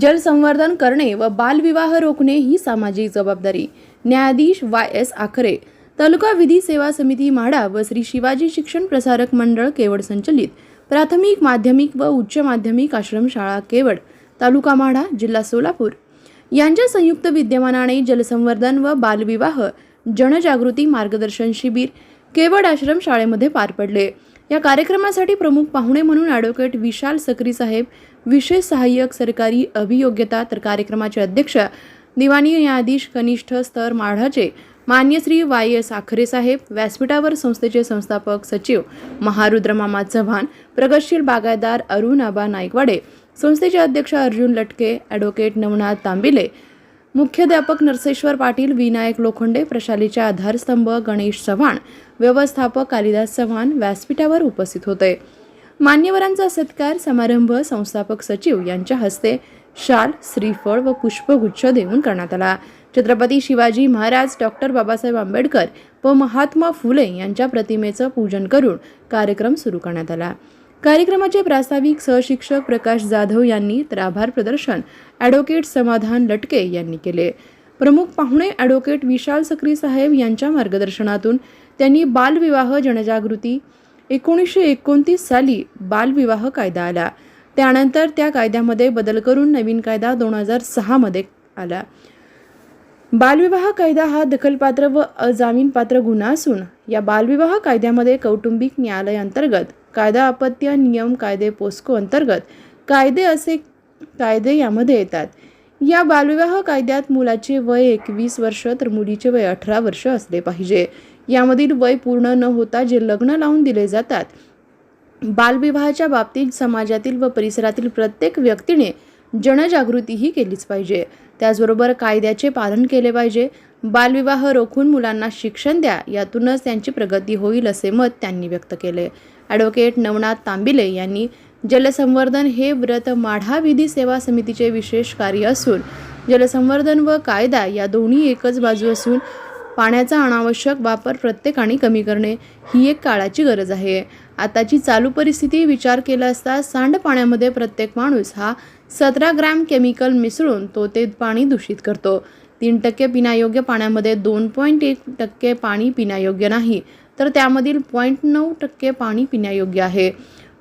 जलसंवर्धन करणे व बालविवाह रोखणे ही सामाजिक जबाबदारी. न्यायाधीश वाय एस आखरे तालुका विधी सेवा समिती म्हाडा व श्री शिवाजी शिक्षण प्रसारक मंडळ केवड संचलित. प्राथमिक माध्यमिक व उच्च माध्यमिक आश्रमशाळा केवड तालुका म्हाडा जिल्हा सोलापूर. यांच्या संयुक्त विद्यमानाने जलसंवर्धन व बालविवाह जनजागृती मार्गदर्शन शिबिर केवड आश्रम शाळेमध्ये पार पडले. या कार्यक्रमासाठी प्रमुख पाहुणे म्हणून ॲडव्होकेट विशाल सकरी साहेब विशेष सहाय्यक सरकारी अभियोग्यता तर कार्यक्रमाचे अध्यक्ष दिवाणी न्यायाधीश कनिष्ठ स्तर माढाचे मान्य श्री वाय एस आखरे साहेब व्यासपीठावर संस्थेचे संस्थापक सचिव महारुद्रमामा चव्हाण प्रगतशील बागायदार अरुण आबा नाईकवाडे संस्थेचे अध्यक्ष अर्जुन लटके ॲडव्होकेट नवनाथ तांबिले मुख्याध्यापक नरसेश्वर पाटील विनायक लोखंडे प्रशालेचे आधारस्तंभ गणेश चव्हाण व्यवस्थापक कालिदास चव्हाण व्यासपीठावर उपस्थित होते. मान्यवरांचा सत्कार समारंभ संस्थापक सचिव यांच्या हस्ते शाल श्रीफळ व पुष्पगुच्छ देऊन करण्यात आला. छत्रपती शिवाजी महाराज डॉक्टर बाबासाहेब आंबेडकर व महात्मा फुले यांच्या प्रतिमेचं पूजन करून कार्यक्रम सुरू करण्यात आला. कार्यक्रमाचे प्रास्ताविक सहशिक्षक प्रकाश जाधव यांनी तर आभार प्रदर्शन ॲडव्होकेट समाधान लटके यांनी केले. प्रमुख पाहुणे ॲडव्होकेट विशाल सक्री साहेब यांच्या मार्गदर्शनातून त्यांनी बालविवाह जनजागृती एकोणीसशे एकोणतीस साली बालविवाह कायदा आला. त्यानंतर त्या कायद्यामध्ये बदल करून नवीन कायदा दोन हजार सहामध्ये आला. बालविवाह कायदा हा दखलपात्र व अजामीनपात्र गुन्हा असून या बालविवाह कायद्यामध्ये कौटुंबिक न्यायालयांतर्गत कायदा अपत्य नियम कायदे पोस्को अंतर्गत कायदे असे कायदे यामध्ये येतात. या बालविवाह कायद्यात मुलाचे वय एकवीस वर्ष तर मुलीचे वय अठरा वर्ष असले पाहिजे. यामधील वय पूर्ण न होता जे लग्न लावून दिले जातात बालविवाहाच्या बाबतीत समाजातील व परिसरातील प्रत्येक व्यक्तीने जनजागृतीही केलीच पाहिजे. त्याचबरोबर कायद्याचे पालन केले पाहिजे. बालविवाह रोखून मुलांना शिक्षण द्या यातूनच त्यांची प्रगती होईल असे मत त्यांनी व्यक्त केले. ॲडव्होकेट नवनाथ तांबिले यांनी जलसंवर्धन हे व्रत माढा विधी सेवा समितीचे विशेष कार्य असून जलसंवर्धन व कायदा या दोन्ही एकच बाजू असून पाण्याचा अनावश्यक वापर प्रत्येकाने कमी करणे ही एक काळाची गरज आहे. आताची चालू परिस्थिती विचार केला असता सांडपाण्यामध्ये प्रत्येक माणूस हा सतरा ग्रॅम केमिकल मिसळून तो ते पाणी दूषित करतो. तीन टक्के पिण्यायोग्य पाण्यामध्ये दोन पॉईंट एक टक्के पाणी पिण्यायोग्य नाही तर त्यामधील पॉईंट नऊ टक्के पाणी पिण्यायोग्य आहे.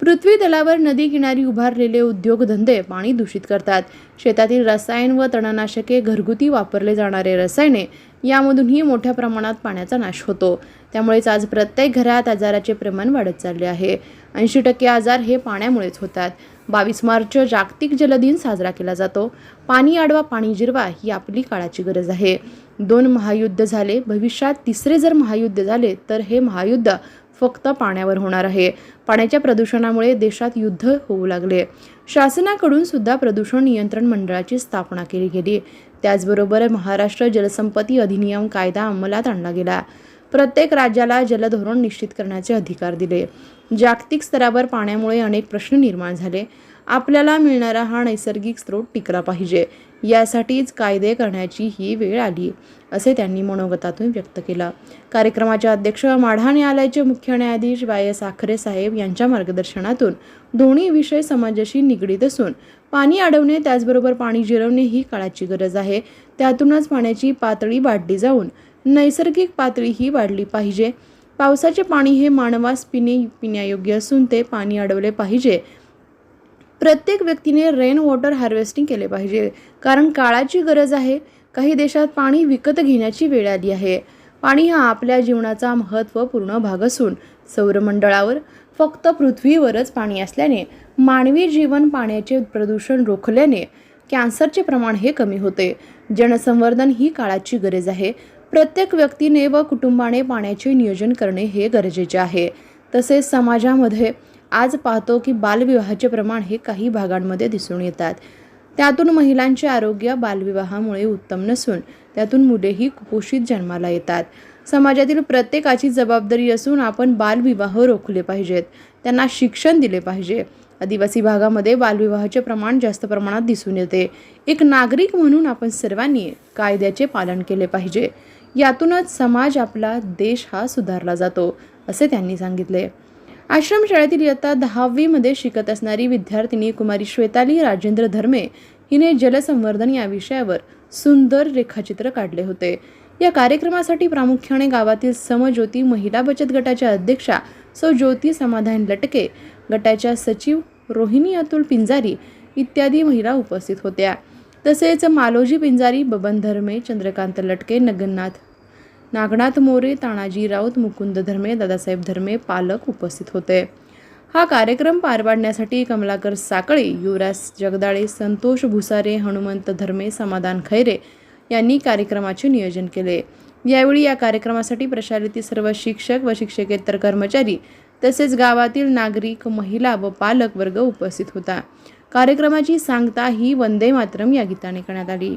पृथ्वी तलावर नदी किनारी उभारलेले उद्योगधंदे पाणी दूषित करतात. शेतातील रसायन व तणनाशके घरगुती वापरले जाणारे रसायने यामधूनही मोठ्या प्रमाणात पाण्याचा नाश होतो. त्यामुळेच आज प्रत्येक घरात आजाराचे प्रमाण वाढत चालले आहे. ऐंशी टक्के आजार हे पाण्यामुळेच होतात. बावीस मार्च जागतिक जलदिन साजरा केला जातो. पाणी आडवा पाणी जिरवा ही आपली काळाची गरज आहे. दोन महायुद्ध झाले. भविष्यात तिसरे जर महायुद्ध झाले तर हे महायुद्ध फक्त पाण्यावर होणार आहे. पाण्याच्या प्रदूषणामुळे देशात युद्ध होऊ लागले. शासनाकडून सुद्धा प्रदूषण नियंत्रण मंडळाची स्थापना केली गेली. त्याचबरोबर महाराष्ट्र जलसंपत्ती अधिनियम कायदा अंमलात आणला गेला. प्रत्येक राज्याला जलधोरण निश्चित करण्याचे अधिकार दिले. जागतिक स्तरावर पाण्यामुळे अनेक प्रश्न निर्माण झाले. आपल्याला मिळणारा हा नैसर्गिक स्रोत टिकला पाहिजे. यासाठीच कायदे करण्याची ही वेळ आली असे त्यांनी मनोगतातून व्यक्त केलं. कार्यक्रमाच्या अध्यक्ष माढा न्यायालयाचे मुख्य न्यायाधीश वाय एस आखरे साहेब यांच्या मार्गदर्शनातून दोन्ही विषय समाजाशी निगडीत असून पाणी अडवणे त्याचबरोबर पाणी जिरवणे ही काळाची गरज आहे. त्यातूनच पाण्याची पातळी वाढली जाऊन नैसर्गिक पातळी ही वाढली पाहिजे. पावसाचे पाणी हे मानवास पिणे पिण्यायोग्य असून ते पाणी अडवले पाहिजे. प्रत्येक व्यक्तीने रेन वॉटर हार्वेस्टिंग केले पाहिजे. कारण काळाची गरज आहे. काही देशात पाणी विकत घेण्याची वेळ आली आहे. पाणी हा आपल्या जीवनाचा महत्त्वपूर्ण भाग असून सौरमंडळावर फक्त पृथ्वीवरच पाणी असल्याने मानवी जीवन पाण्याचे प्रदूषण रोखल्याने कॅन्सरचे प्रमाण हे कमी होते. जनसंवर्धन ही काळाची गरज आहे. प्रत्येक व्यक्तीने व कुटुंबाने पाण्याचे नियोजन करणे हे गरजेचे आहे. तसेच समाजामध्ये आज पाहतो की बालविवाहाचे प्रमाण हे काही भागांमध्ये दिसून येतात. त्यातून महिलांचे आरोग्य बालविवाहामुळे उत्तम नसून त्यातून मुलेही कुपोषित जन्माला येतात. समाजातील प्रत्येकाची जबाबदारी असून आपण बालविवाह रोखले पाहिजेत. त्यांना शिक्षण दिले पाहिजे. आदिवासी भागामध्ये बालविवाहाचे प्रमाण जास्त प्रमाणात दिसून येते. एक नागरिक म्हणून आपण सर्वांनी कायद्याचे पालन केले पाहिजे. यातूनच समाज आपला देश हा सुधारला जातो असे त्यांनी सांगितले. आश्रमशाळेतील इयत्ता दहावीमध्ये शिकत असणारी विद्यार्थिनी कुमारी श्वेताली राजेंद्र धर्मे हिने जलसंवर्धन या विषयावर सुंदर रेखाचित्र काढले होते. या कार्यक्रमासाठी प्रामुख्याने गावातील समज्योती महिला बचत गटाच्या अध्यक्षा सौ ज्योती समाधान लटके गटाच्या सचिव रोहिणी अतुल पिंजारी इत्यादी महिला उपस्थित होत्या. तसेच मालोजी पिंजारी बबन धर्मे चंद्रकांत लटके नगन्नाथ नागनाथ मोरे तानाजी राऊत मुकुंद धर्मे दादासाहेब धर्मे पालक उपस्थित होते. हा कार्यक्रम पार पाडण्यासाठी कमलाकर साकळे युवराज जगदाळे संतोष भुसारे हनुमंत धर्मे समाधान खैरे यांनी कार्यक्रमाचे नियोजन केले. यावेळी या कार्यक्रमासाठी प्रशालेतील सर्व शिक्षक व शिक्षकेतर कर्मचारी तसेच गावातील नागरिक महिला व पालक वर्ग उपस्थित होता. कार्यक्रमाची सांगता ही वंदे मातरम या गीताने करण्यात आली.